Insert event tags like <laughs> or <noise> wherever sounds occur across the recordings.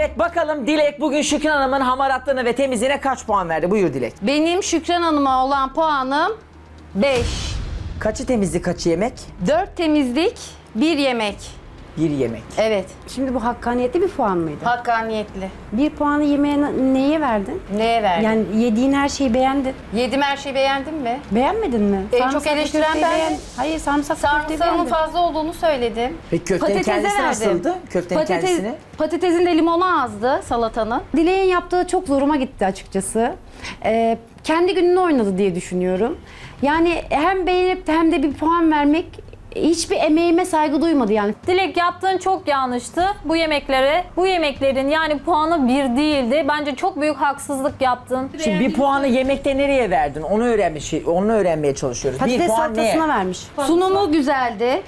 Evet bakalım Dilek bugün Şükran Hanım'ın hamaratlığına ve temizliğine kaç puan verdi? Buyur Dilek. Benim Şükran Hanım'a olan puanım 5. Kaçı temizlik kaçı yemek? 4 temizlik, 1 yemek. Bir yemek. Evet, Şimdi bu hakkaniyetli bir puan mıydı? hakkaniyetli. Bir puanı yemeğe na- neye verdin? Neye verdin? Yani yediğin her şeyi beğendin. Yedim her şeyi beğendin mi? Beğenmedin mi? En çok Sarımsaklı eleştiren köfteyi ben. beğen- Hayır sarımsaklı köfteyi Sarımsağının beğendin. fazla olduğunu söyledim. Peki köftenin kendisi nasıldı? Köftenin kendisini? Patatesin de limonu azdı salatanın. Dileğin yaptığı çok zoruma gitti açıkçası. Ee, kendi gününü oynadı diye düşünüyorum. Yani hem beğenip de hem de bir puan vermek hiçbir emeğime saygı duymadı yani. Dilek yaptığın çok yanlıştı bu yemeklere. Bu yemeklerin yani puanı bir değildi. Bence çok büyük haksızlık yaptın. Şimdi bir puanı yemekte nereye verdin? Onu öğrenmiş, onu öğrenmeye çalışıyoruz. bir Patates puan neye? salatasına vermiş. Sunumu güzeldi.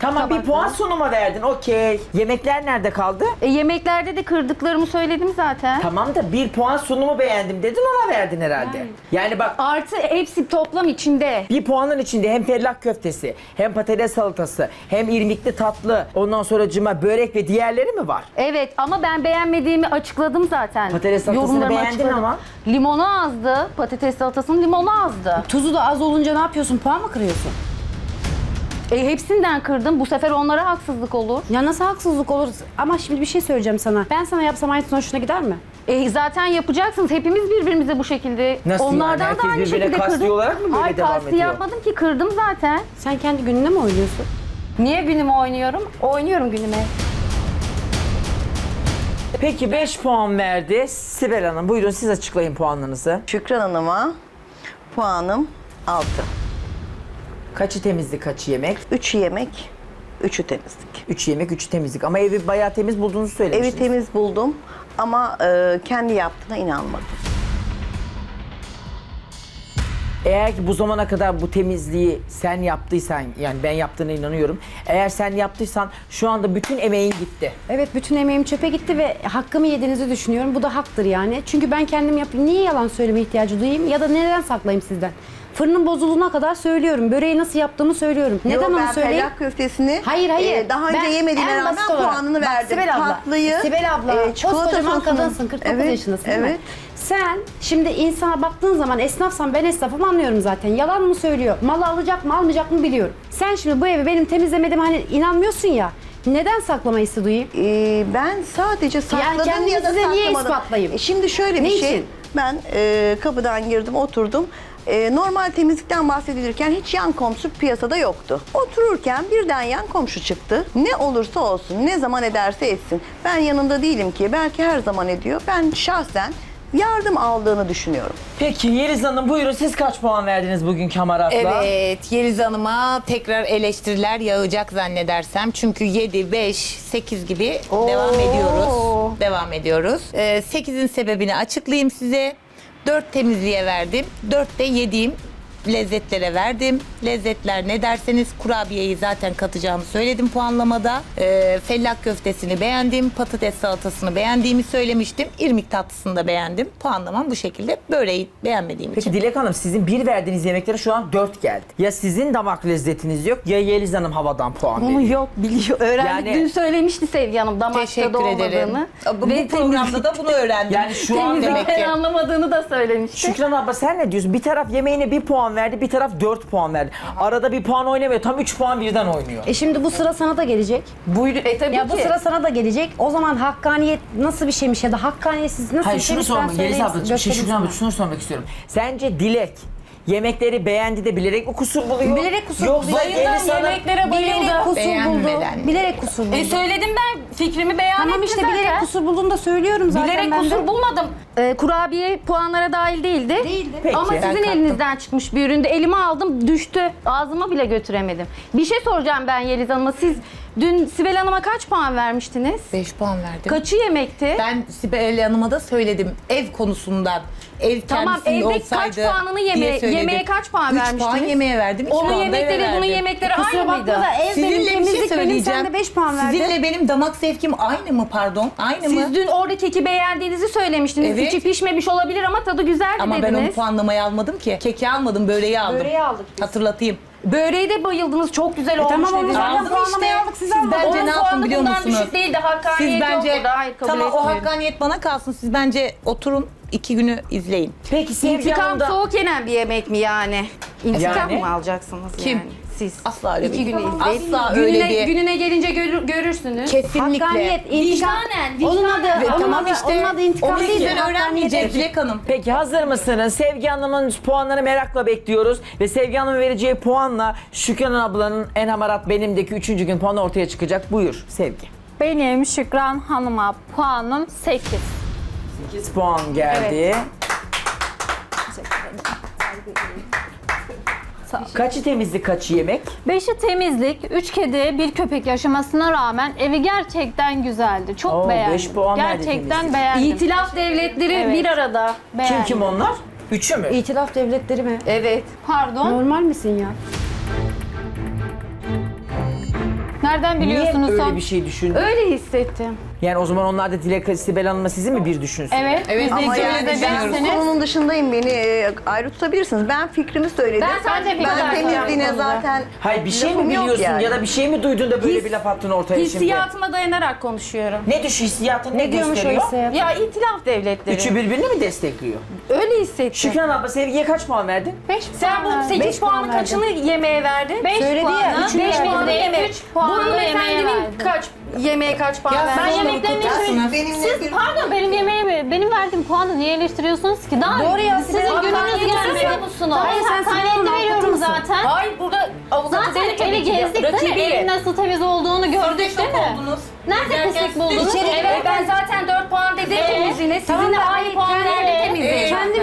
Tamam bir puan sunuma verdin. Okey. Yemekler nerede kaldı? E, yemeklerde de kırdıklarımı söyledim zaten. Tamam da bir puan sunumu beğendim dedin ona verdin herhalde. Yani bak Artı hepsi toplam içinde. bir puanın içinde hem fellah köftesi, hem patates salatası, hem irmikli tatlı, ondan sonra cıma, börek ve diğerleri mi var? Evet ama ben beğenmediğimi açıkladım zaten. Patates salatasını Yorumlarımı beğendin açıkladım. ama. Limonu azdı. Patates salatasının limonu azdı. Tuzu da az olunca ne yapıyorsun? Puan mı kırıyorsun? E, hepsinden kırdım. Bu sefer onlara haksızlık olur. Ya nasıl haksızlık olur? Ama şimdi bir şey söyleyeceğim sana. Ben sana yapsam aynısını hoşuna gider mi? E, zaten yapacaksınız. Hepimiz birbirimize bu şekilde. Nasıl yani? Onlardan Herkes da aynı birbirine şekilde kasti kırdım. olarak mı böyle Hayır, devam kasti ediyor? yapmadım ki kırdım zaten. Sen kendi gününe mi oynuyorsun? Niye günümü oynuyorum? Oynuyorum günüme. Peki 5 puan verdi. Sibel Hanım buyurun siz açıklayın puanlarınızı. Şükran Hanım'a puanım 6. Kaçı temizlik, kaçı yemek? 3 yemek, 3'ü temizlik. 3 yemek, 3 temizlik. Ama evi bayağı temiz bulduğunuzu söylemiştiniz. Evi temiz buldum ama e, kendi yaptığına inanmadım. Eğer ki bu zamana kadar bu temizliği sen yaptıysan, yani ben yaptığına inanıyorum. Eğer sen yaptıysan şu anda bütün emeğin gitti. Evet bütün emeğim çöpe gitti ve hakkımı yediğinizi düşünüyorum. Bu da haktır yani. Çünkü ben kendim yapayım. Niye yalan söyleme ihtiyacı duyayım ya da neden saklayayım sizden? Fırının bozulduğuna kadar söylüyorum. Böreği nasıl yaptığımı söylüyorum. Neden Yo, onu ben söyleyeyim? köftesini Hayır hayır. e, daha önce Ben yemediğime en rağmen basit olarak- puanını Bak, verdim. Sibel abla, Tatlıyı, Sibel abla, e, çikolata koskocaman sosunu- kadınsın, 49 Evet, yaşındasın değil mi? evet. Sen şimdi insana baktığın zaman esnafsan ben esnafım anlıyorum zaten. Yalan mı söylüyor? Malı alacak mı almayacak mı biliyorum. Sen şimdi bu evi benim temizlemedim hani inanmıyorsun ya. Neden saklama hissi duyayım? E, ben sadece sakladım ya da size niye saklamadım. ispatlayayım? E, şimdi şöyle bir Ne şey. için? Ben e, kapıdan girdim, oturdum. E, normal temizlikten bahsedilirken hiç yan komşu piyasada yoktu. Otururken birden yan komşu çıktı. Ne olursa olsun, ne zaman ederse etsin. Ben yanında değilim ki. Belki her zaman ediyor. Ben şahsen yardım aldığını düşünüyorum. Peki Yeliz Hanım buyurun siz kaç puan verdiniz bugünkü hamaratla? Evet, Yeliz Hanım'a tekrar eleştiriler yağacak zannedersem. Çünkü 7, 5, 8 gibi devam ediyoruz. Devam ediyoruz. Ee, 8'in sebebini açıklayayım size. 4 temizliğe verdim. 4 de yediğim lezzetlere verdim. Lezzetler ne derseniz kurabiyeyi zaten katacağımı söyledim puanlamada. Ee, fellah köftesini beğendim. Patates salatasını beğendiğimi söylemiştim. İrmik tatlısını da beğendim. Puanlamam bu şekilde. Böreği beğenmediğim için. Peki Dilek Hanım sizin bir verdiğiniz yemeklere şu an 4 geldi. Ya sizin damak lezzetiniz yok ya Yeliz Hanım havadan puan Bunu veriyor. yok biliyor. Öğrendik. Yani- Dün söylemişti Sevgi Hanım damakta da Teşekkür ederim. olmadığını. Bu, bu programda da bunu öğrendim. Yani şu an demek Temizlikten ki. anlamadığını da söylemişti. Şükran abla sen ne diyorsun? Bir taraf yemeğine bir puan verdi, bir taraf 4 puan verdi. Arada bir puan oynamıyor, tam 3 puan birden oynuyor. E şimdi bu sıra sana da gelecek. Buyur. E tabii Ya ki. bu sıra sana da gelecek. O zaman hakkaniyet nasıl bir şeymiş ya da hakkaniyetsiz nasıl Hayır bir şunu şeymiş ben sormak, Yeliz söyleyeyim, abla, bir şey göstereyim sana. şunu sormak istiyorum. Sence Dilek yemekleri beğendi de bilerek mi kusur buluyor? Bilerek kusur Yoksa buluyor. Yeliz Hanım... yemeklere Bilerek bayıldı. kusur buldu. Beğenmeden. Bilerek kusur buldu. E söyledim ben fikrimi beyan Tamam ettim işte zaten. bilerek kusur bulduğunu da söylüyorum zaten Bilerek ben de. kusur bulmadım. Ee, kurabiye puanlara dahil değildi. Değildi. Peki. Ama Ben sizin kattım. elinizden çıkmış bir üründe elime aldım düştü. Ağzıma bile götüremedim. Bir şey soracağım ben Yeliz Hanım'a. Siz dün Sibel Hanım'a kaç puan vermiştiniz? 5 puan verdim. Kaçı yemekti? Ben Sibel Hanım'a da söyledim ev konusundan. Ev Tamam, kendisinde evde kaç olsaydı puanını yeme- diye söyledim. yemeğe kaç puan Üç vermiştiniz? puan yemeğe verdim. Onun puan da eve yemekleri bunun verdim. yemekleri Kusura aynı bakma mıydı? da ev benim, Sizinle bir şey temizlik benim, söyleyeceğim. sen de 5 puan verdin. Sizinle benim damak zevkim aynı mı pardon? Aynı mı? Siz dün orada keki beğendiğinizi söylemiştiniz. Evet. İçi pişmemiş olabilir ama tadı güzeldi Ama ben dediniz. onu puanlamayı almadım ki. Keki almadım, böreği aldım. Böreği aldık biz. Hatırlatayım. Böreği de bayıldınız. Çok güzel olmuş tamam, onu dediniz. zaten Aldım puanlamayı işte. aldık, siz Siz almadınız. bence Onun ne yapın puanı biliyor bundan musunuz? düşük değildi. Hakkaniyet Siz bence yok burada. Hayır kabul tamam o etmiyorum. hakkaniyet bana kalsın. Siz bence oturun iki günü izleyin. Peki İntikam soğuk yenen bir yemek mi yani? İntikam Yani? mı alacaksınız Kim? yani? Siz. Asla öyle İki bir- günü izleyin. Asla gününe, öyle bir- Gününe gelince görür- görürsünüz. Kesinlikle. Hakkaniyet, intikam. Vicdanen, Onun adı, vicdanen. Ve onun tamam adı, işte onun adı intikam onu değil. hakkaniyet. öğrenmeyeceğiz Dilek Hanım. Peki hazır mısınız? Sevgi Hanım'ın puanlarını merakla bekliyoruz. Ve Sevgi Hanım'ın vereceği puanla Şükran ablanın en hamarat benimdeki üçüncü gün puanı ortaya çıkacak. Buyur Sevgi. Benim Şükran Hanım'a puanım 8. 8 puan geldi. Sağ ol. Kaçı temizlik, kaçı yemek? Beşi temizlik, üç kedi, bir köpek yaşamasına rağmen evi gerçekten güzeldi. Çok Oo, beğendim. beş puan verdi gerçekten temizlik. beğendim. İtilaf devletleri Evet. bir arada. Kim beğendim. kim onlar? Üçü mü? İtilaf devletleri mi? Evet. Pardon. Normal misin ya? Nereden Niye biliyorsunuz öyle son? bir şey düşündün? Öyle hissettim. Yani o zaman onlar da Dilek Sibel Hanım'la sizi mi bir düşünsün? Evet. Evet, Ama ikimiz yani de ben birsiniz. konunun dışındayım. Beni e, ayrı tutabilirsiniz. Ben fikrimi söyledim. Ben sadece fikir Ben vereceğim temizliğine konuda. zaten Hayır bir şey mi lafım yok biliyorsun yani. ya da bir şey mi duydun da böyle His- bir laf attın ortaya şimdi? Hissiyatıma dayanarak konuşuyorum. Ne düş hissiyatın ne, Ne diyormuş o gösteriyor? hissiyat? Ya itilaf devletleri. Üçü birbirini mi destekliyor? Öyle hissettim. Şükran abla Sevgi'ye kaç puan verdin? Beş Sen puan bu 8 Beş puan puanın verdim. kaçını yemeğe verdin? 5 Söyledi ya, puanı, üçünü 5 verdim. puanı yemeğe, yemek. 3 Bu puanı yemeğe hanımefendinin verdim. kaç yemeğe kaç puan Ya verdin? sen Ben yemeklerini. Benimle bir- Pardon benim yemeğimi, benim verdiğim puanı niye eleştiriyorsunuz ki? Daha Doğru ya, sizin Sibel. gününüz Hakkaniyeti gelmedi. seviyor musunuz? Hayır sen sen hakkaniyeti avukatı veriyorum mısın? zaten. Hayır burada avukatı Zaten tabii evi ki de. gezdik değil mi? Rakibi. Evin nasıl temiz olduğunu gördük değil mi? Nerede pislik buldunuz? İçeri Evet ben zaten 4 puan dedim Evet. temizliğine. Sizinle aynı puan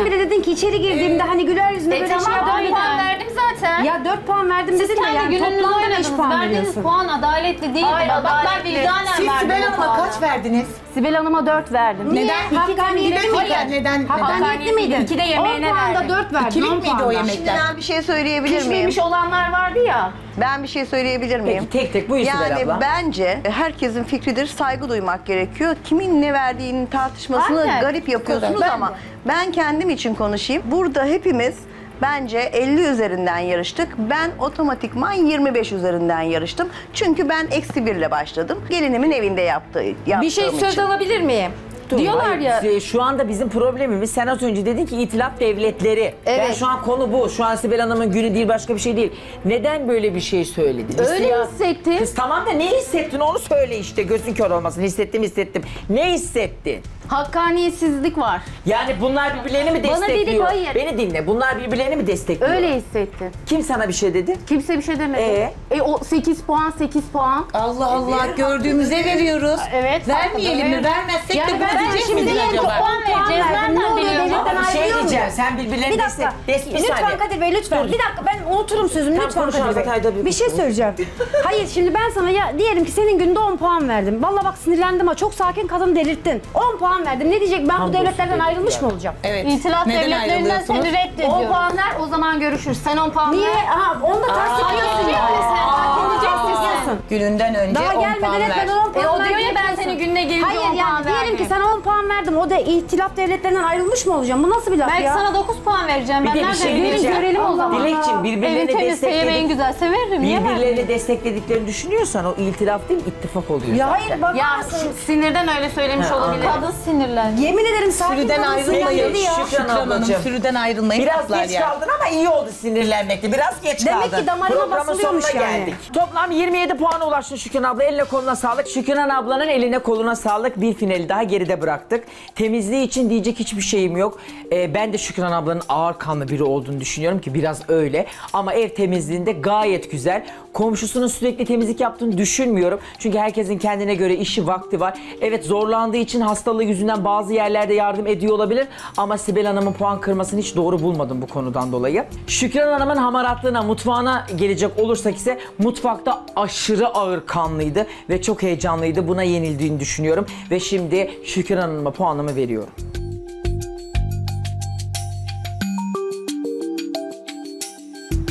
Kendin bile dedin ki içeri girdiğimde hani güler yüzünde E böyle şey tamam yapar 4 puan verdim zaten. Ya 4 puan verdim Siz dedin de kendi yani gününüzü toplamda 5 oynadınız. puan Verdiğiniz veriyorsun. puan adaletli değil. Hayır, Bak ben adaletli. vicdanen Siz verdim Sibel Hanım'a puanı. kaç verdiniz? Sibel Hanım'a 4 verdim. Neden? Hakkaniyetli İkilik miydin? miydi? Neden? Neden? Hakkaniyetli miydin? İki de yemeğine 10 puanda verdim. 4 verdin. İkilik 10 miydi o puanda. yemek? Şimdi ben bir şey söyleyebilir miyim? Pişmemiş olanlar vardı ya. Ben bir şey söyleyebilir miyim? Peki tek tek buyur Sibel Yani abla. bence herkesin fikridir, saygı duymak gerekiyor. Kimin ne verdiğinin tartışmasını Aynen. garip yapıyorsunuz ama ben kendim için konuşayım. Burada hepimiz bence 50 üzerinden yarıştık. Ben otomatikman 25 üzerinden yarıştım. Çünkü ben eksi birle başladım. Gelinimin evinde yaptığı, yaptığım Bir şey söz için. alabilir miyim? Dur, Diyorlar hayır, ya. e, Şu anda bizim problemimiz sen az önce dedin ki itilaf devletleri. Ben Evet. şu an konu bu. Şu an Sibel Hanım'ın günü değil başka bir şey değil. Neden böyle bir şey söyledin? Öyle hissettim. Kız tamam da ne hissettin onu söyle işte. Gözün kör olmasın. Hissettim hissettim. Ne hissettin? Hakkaniyetsizlik var. Yani bunlar birbirlerini mi Bana destekliyor? dedik, hayır. Beni dinle. Bunlar birbirlerini mi destekliyor? Öyle hissettim. Kim sana bir şey dedi? Kimse bir şey demedi. Ee? E o 8 puan 8 puan. Allah Allah gördüğümüze veriyoruz. Evet. Vermeyelim mi? Vermezsek Yani de ben bunu diyecek şimdi miyiz diyelim ki acaba? puan vereceğiz. verdim. Nereden Ne oluyor Ama bir şey ayrılıyor diyeceğim. Sen birbirlerini Bir dakika. destek... Des- bir lütfen saniye. Kadir Bey lütfen. Bir dakika ben unuturum sözümü Tamam, lütfen Kadir Bey. bir Bir şey söyleyeceğim. <laughs> Hayır şimdi ben sana ya diyelim ki senin günde 10 puan verdim. Vallahi bak sinirlendim ha. Çok sakin kadın delirttin. 10 puan verdim. Ne diyecek? Ben bu devletlerden ayrılmış mı olacağım? Evet. İtilaf Neden devletlerinden ayrılıyorsunuz? seni 10 reddediyorum. puan ver o zaman görüşürüz. Sen 10 puan Niye? ver. Aha onu da tasdipliyorsun yani. Hak edeceksin. Gününden önce Daha 10 puan gelmeden hep ver. ben 10 puan E o diyor ya ben senin gününe gelince 10 Hayır puan yani diyelim ki 10 puan verdim. O da ihtilaf devletlerinden ayrılmış mı olacağım? Bu nasıl bir laf Belki ya? sana 9 puan vereceğim. Bir Ben de bir nereden şey diyeceğim. görelim o zaman. Dilekçim Evin birbirlerini temizse yemeğin destekledik. güzelse veririm. Niye? Birbirlerini desteklediklerini düşünüyorsan o iltilaf değil ittifak oluyor Ya zaten. hayır bak. Ya si- sinirden öyle söylemiş Ha, olabilir. Kadın sinirlendi. Yemin ederim sakin Sürüden kadın ayrılmayın. sinirlendi ya. Şükran Şükran Hanım ablacığım. sürüden ayrılmayı Biraz geç ya. kaldın ama iyi oldu sinirlenmekte. Biraz geç Demek kaldın. ki damarıma basılıyormuş sonuna yani. geldik. Toplam 27 puana ulaştın Şükran abla. Eline koluna sağlık. Şükran ablanın eline koluna sağlık. Bir finali daha geride bıraktık. Temizliği için diyecek hiçbir şeyim yok. Ee, ben de Şükran ablanın ağır kanlı biri olduğunu düşünüyorum ki biraz öyle. Ama ev temizliğinde gayet güzel. Komşusunun sürekli temizlik yaptığını düşünmüyorum. Çünkü herkesin kendine göre işi vakti var. Evet zorlandığı için hastalığı yüzünden bazı yerlerde yardım ediyor olabilir. Ama Sibel Hanım'ın puan kırmasını hiç doğru bulmadım bu konudan dolayı. Şükran Hanım'ın hamaratlığına, mutfağına gelecek olursak ise mutfakta aşırı ağır kanlıydı ve çok heyecanlıydı. Buna yenildiğini düşünüyorum. Ve şimdi Şükran Hanım'a puanımı veriyorum.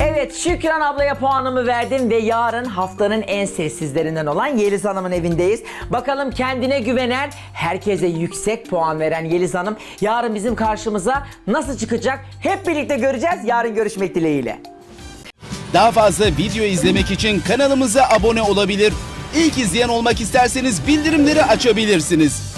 Evet Şükran ablaya puanımı verdim ve yarın haftanın en sessizlerinden olan Yeliz Hanım'ın evindeyiz. Bakalım kendine güvenen, herkese yüksek puan veren Yeliz Hanım yarın bizim karşımıza nasıl çıkacak hep birlikte göreceğiz. Yarın görüşmek dileğiyle. Daha fazla video izlemek için kanalımıza abone olabilir. İlk izleyen olmak isterseniz bildirimleri açabilirsiniz.